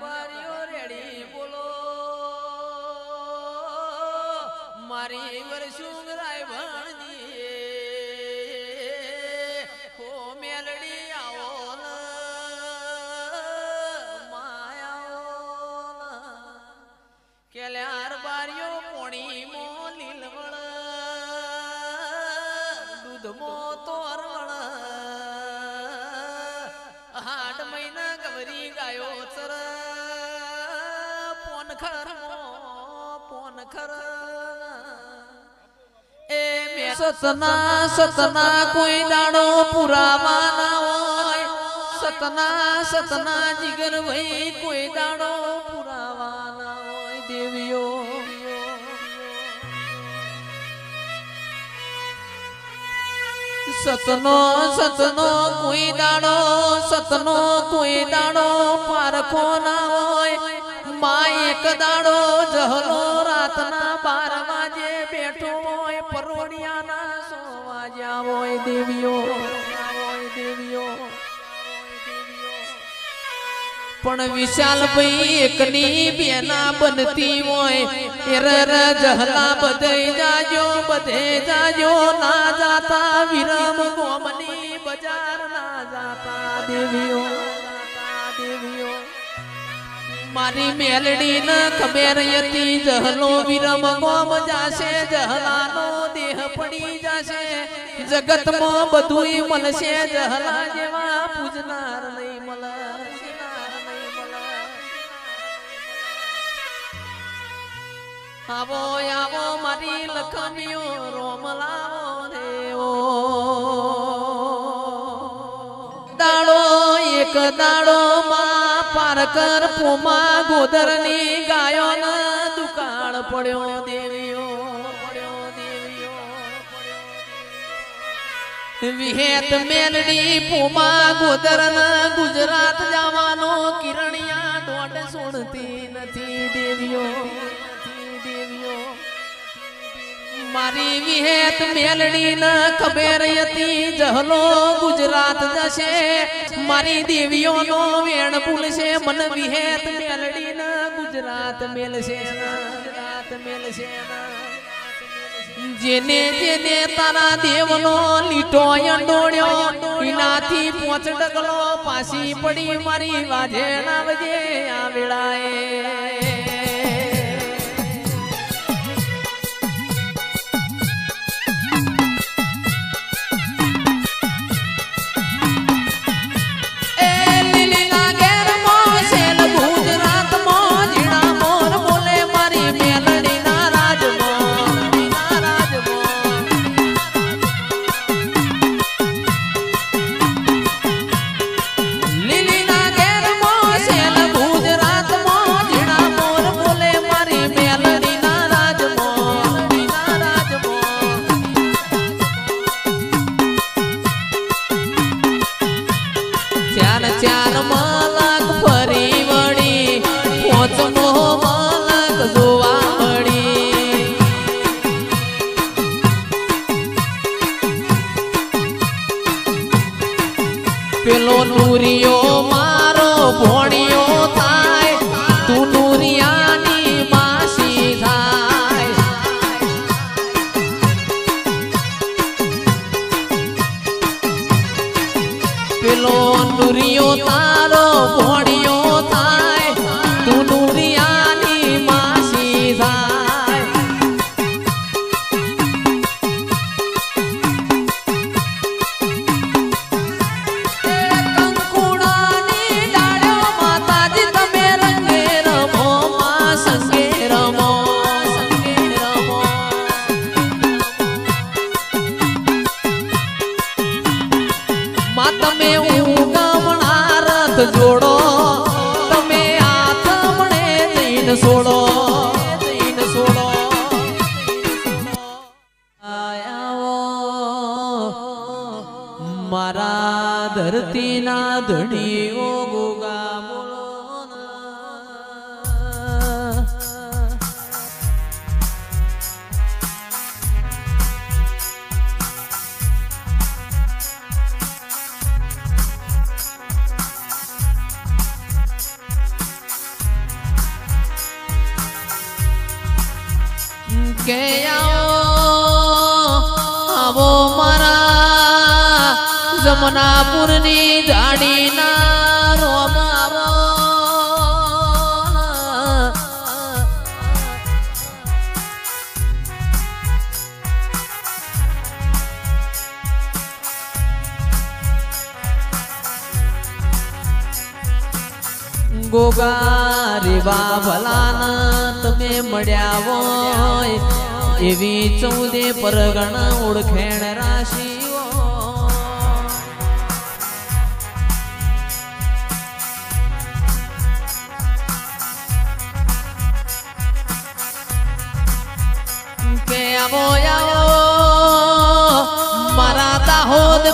બારીઓ રેડી, બોલો મારી વર્ષું રાય ભણની હો મેલડી આવો માયાઓ. કેલ્યાર બારીઓ પોણી મો સતના સતના કોઈ દાડો પુરાવા ના હોય. સતના સતના જીગર ભાઈ કોઈ દાડો પુરાવા ના હોય. દેવીઓ. સતનો સતનો કોઈ દાડો સતનો કોઈ દાડો પારખો ના હોય. માં એક દાડો જહલો બાર વાજે બેઠો હોય પરોડિયાના સો વાજ્યા હોય દેવીઓ. હોય દેવીઓ પણ વિશાલ ભાઈ એકની બેના બનતી હોય એરર જહલા બધે જાજો બધે જાજો, ના જાતા વિરમ ગોમની બજાર ના જાતા દેવીઓ. મારી મેલડી ન ખબર હતી, જહલો વિરમ ગોમ જાશે, જહલાનો દેહ પડી જાશે. જગતમાં બધુંય મળશે, જહલા જેવા પૂજનાર નહીં મળે. આવો આવો મારી લખમીઓ રોમ રે દાડો, એક દાડો માં પારકર પોમા ગોદરની ગાયો ના દુકાળ પડ્યો દેવીઓ વિહેત મેલડી પોમા ગોદરન ગુજરાત જવાનો કિરણિયા દોડ સુણતી નથી દેવીઓ. મારી વિહેત મેલડી ન ખબેર હતી, જહલો ગુજરાત જશે. મારી દેવીઓનો વેણ ભૂલશે મન વિહેત મેલડી ન ગુજરાત મેલશે. ગુજરાત મેલશે. જેને જેને તારા દેવનો લીટો અંડોળ્યો, એનાથી પોચ ડગલો પાછી પડી મારી વાજે આવજે આ પેલો નુરિયો તારો ભોણિયો રથ જોડો. તમે આથમણે જઈને સોડો. જઈને આયાઓ. મારા ધરતીના ધણીઓ આવો મારા જમનાપુરની જાડીના રોમ ગોગા ભલાના તમે મળ્યા હોય એવી ચૌદે પરગણા ઓળખેણ રાશિ આવો આવો મારા દાહોદ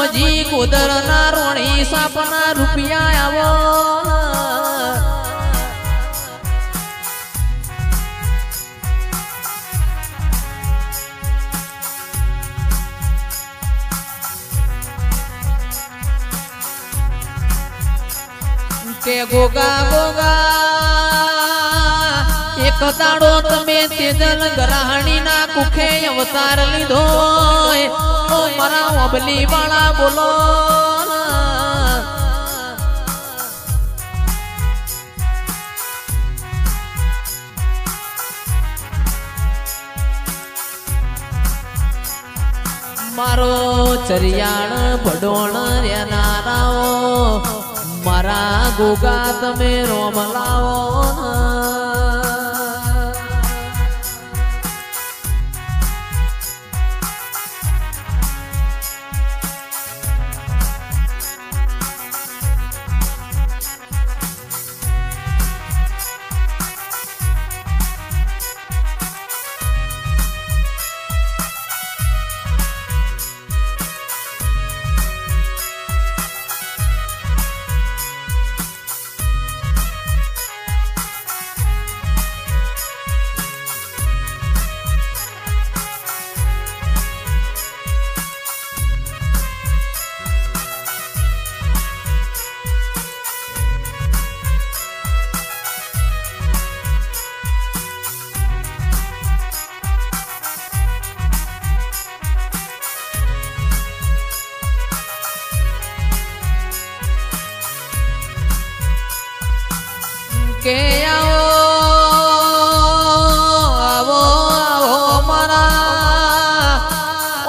મેરવાડ મજી ગોદરના રોણી સાપના રૂપિયા આવો. કે ગોગા ગોગા એક દાડો તમે તેજલ ગ્રહણી ના કુખે અવતાર લીધો ઓ મારા અબલી વાળા બોલો. મારો ચરિયાણ ભડોણ રેનારાઓ મારા ગોગા તમે રોમ લાવો. કે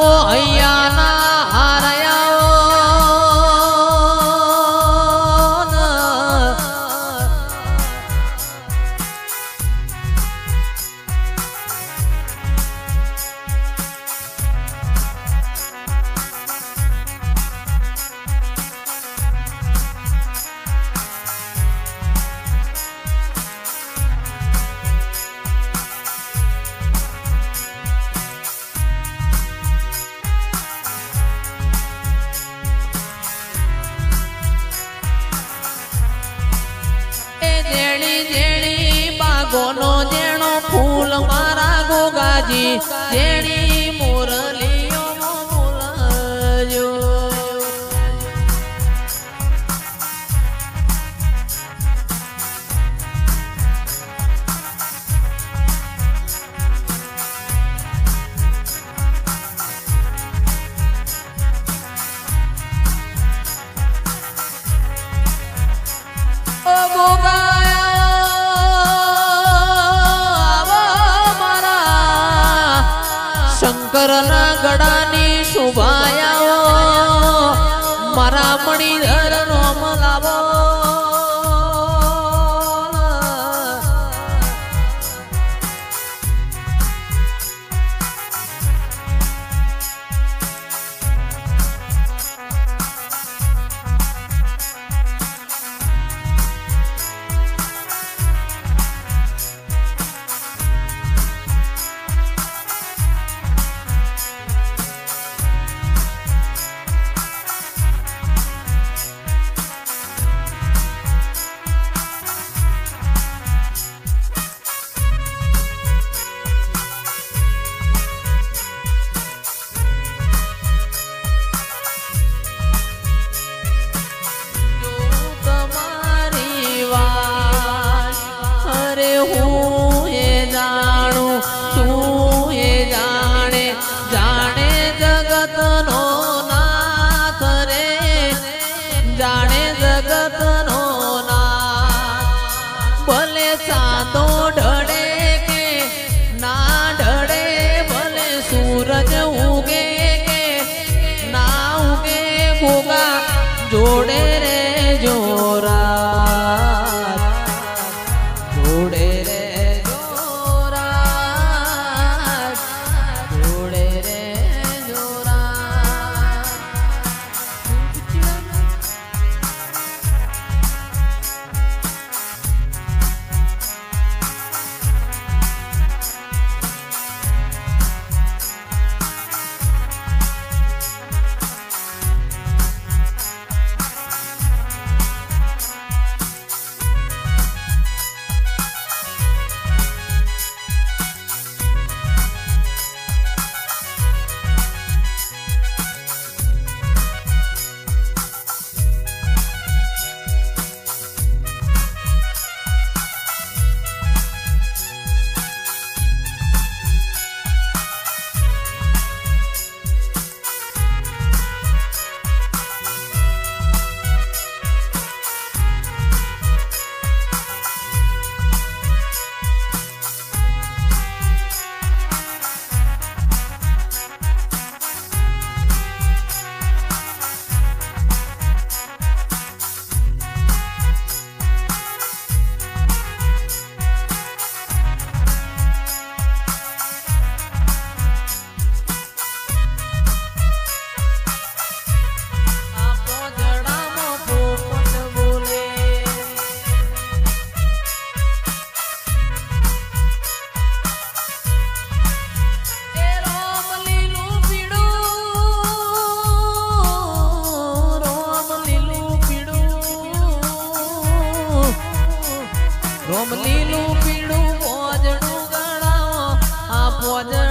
哎呀，那 ગોગાજી જેણી શંકરના ગળાની શોભાયાઓ મારા મણિધર રોમ લીલું પીળું પોજડું ગણાવો. આ પોજડ